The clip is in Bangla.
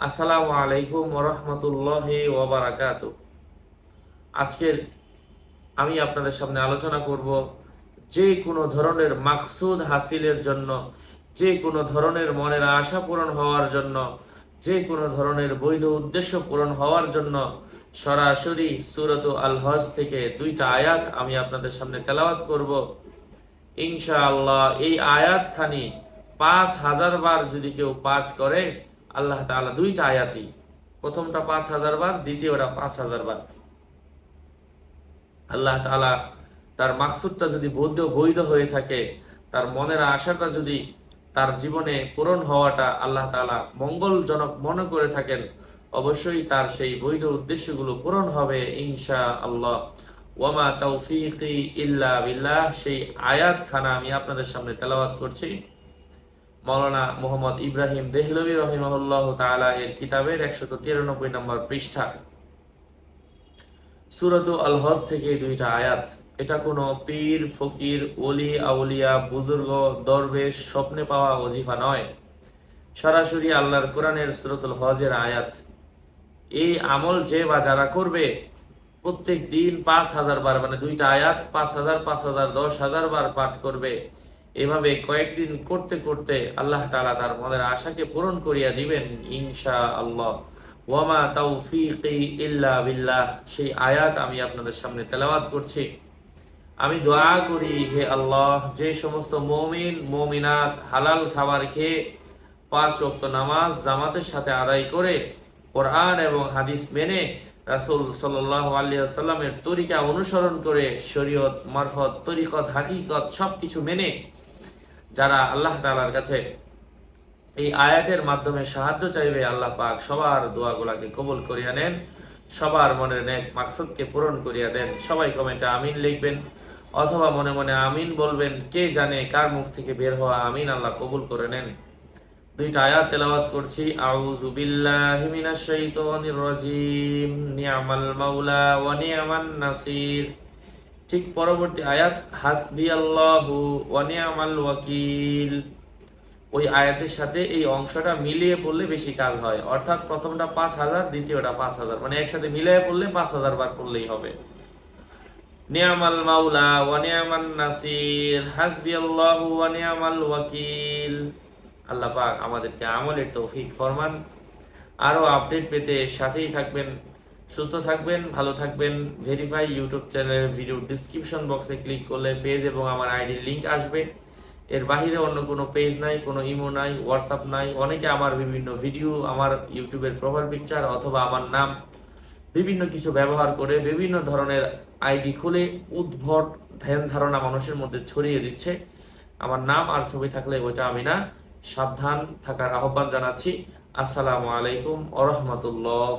আসসালামু আলাইকুম রহমতুল্লাহ ওবরাকাত। আজকের আমি আপনাদের সামনে আলোচনা করব যে কোনো ধরনের মাকসুদ হাসিলের জন্য, যে কোনো ধরনের মনের আশা পূরণ হওয়ার জন্য, যে কোনো ধরনের বৈধ উদ্দেশ্য পূরণ হওয়ার জন্য সরাসরি সুরত আল হজ থেকে দুইটা আয়াত আমি আপনাদের সামনে তেলাওয়াত করব। ইনশাআল্লাহ এই আয়াত খানি পাঁচ হাজার বার যদি কেউ পাঠ করে আল্লাহ তাআলা দুইটা আয়াতই। প্রথমটা পাঁচ হাজার বার, দ্বিতীয়টা পাঁচ হাজার বার। আল্লাহ তাআলা তার মাকসুদটা যদি বৈধ বৈধ হয়ে থাকে, তার মনের আশাটা যদি তার জীবনে পূরণ হওয়াটা আল্লাহ তাআলা মঙ্গলজনক মনে করে থাকেন, অবশ্যই তার সেই বৈধ উদ্দেশ্যগুলো পূরণ হবে ইনশা আল্লাহ ওয়ামা তৌফিকি ইল্লা বিল্লাহ, সেই আয়াত খানা আমি আপনাদের সামনে তেলাওয়াত করছি। মৌলানা মোহাম্মদ ইব্রাহিম দেহলবী রহিমাহুল্লাহ তাআলা এর কিতাবের একশত তিরানব্বই নম্বর পৃষ্ঠা। সুরত আল হজ থেকে দুইটা আয়াত। এটা কোনো পীর, ফকির, ওলি, আউলিয়া, বুজুর্গ, দরবেশ, স্বপ্নে পাওয়া অজিফা নয়। সরাসরি আল্লাহর কোরআনের সুরতুল হজের আয়াত। এই আমল যে বা যারা করবে, প্রত্যেক দিন পাঁচ হাজার বার মানে দুইটা আয়াত, পাঁচ হাজার পাঁচ হাজার, দশ হাজার বার পাঠ করবে। এভাবে কয়েকদিন করতে করতে আল্লাহ তালা তার মনের আশাকে পূরণ করিয়া দিবেন ইনশা আল্লাহ ওয়ামা তাওফিকি ইল্লা বিল্লাহ। সেই আয়াত আমি আপনাদের সামনে তেলাওয়াত করছি। আমি দোয়া করি, হে আল্লাহ, যে সমস্ত মমিন, মমিনাত হালাল খাবার খেয়ে পাঁচ ওয়াক্ত নামাজ জামাতের সাথে আদায় করে কোরআন এবং হাদিস মেনে রাসুল আলাইহি সাল্লামের তরিকা অনুসরণ করে শরীয়ত, মারফত, তরিকত, হাকিকত সবকিছু মেনে যারা আল্লাহ তাআলার কাছে এই আয়াতের মাধ্যমে সাহায্য চাইবে, আল্লাহ পাক সবার দোয়াগুলাকে কবুল করিয়া নেন, সবার মনের নেক মাকসুদকে পূরণ করিয়া দেন। সবাই কমেন্টে আমিন লিখবেন অথবা মনে মনে আমিন বলবেন, কে জানে কার মুখ থেকে বের হওয়া আমিন আল্লাহ কবুল করে নেন। দুইটা আয়াত তেলাওয়াত করছি, আউযু বিল্লাহি মিনাশ শাইতানির রাজিম নি'মাল মাওলা ওয়া নি'মান নাসির। ঠিক পরবর্তী আয়াত হাসবি আল্লাহু ওয়া নি'মাল ওয়াকিল। ওই আয়াতের সাথে এই অংশটা মিলিয়ে পড়লে বেশি কাজ হয়। অর্থাৎ প্রথমটা পাঁচ হাজার, দ্বিতীয়টা পাঁচ হাজার। মানে একসাথে মিলিয়ে পড়লে পাঁচ হাজার বার পড়লেই হবে। নিয়ামাল মাওলা ওয়া নিয়ামান নাসির হাসবি আল্লাহু ওয়া নিয়ামাল ওয়াকিল। আল্লাহ পাক আমাদেরকে আমলের তৌফিক ফরমান। আরও আপডেট পেতে সাথেই থাকবেন। সুস্থ থাকবেন, ভালো থাকবেন। ভেরিফাই ইউটিউব চ্যানেলের ভিডিও ডিসক্রিপশন বক্সে ক্লিক করলে পেজ এবং আমার আইডির লিংক আসবে। এর বাহিরে অন্য কোনো পেজ নাই, কোনো ইমো নাই হোয়াটসঅ্যাপ নাই। অনেকে আমার বিভিন্ন ভিডিও আমার ইউটিউবের প্রোফাইল পিকচার অথবা আমার নাম, বিভিন্ন কিছু ব্যবহার করে বিভিন্ন ধরনের আইডি খুলে উদ্ভট, ধ্যান ধারণা মানুষের মধ্যে ছড়িয়ে দিচ্ছে। আমার নাম আর ছবি থাকলে ওইটা আমি না। সাবধান থাকার আহ্বান জানাচ্ছি। আসসালামু আলাইকুম আ রহমতুল্লাহ।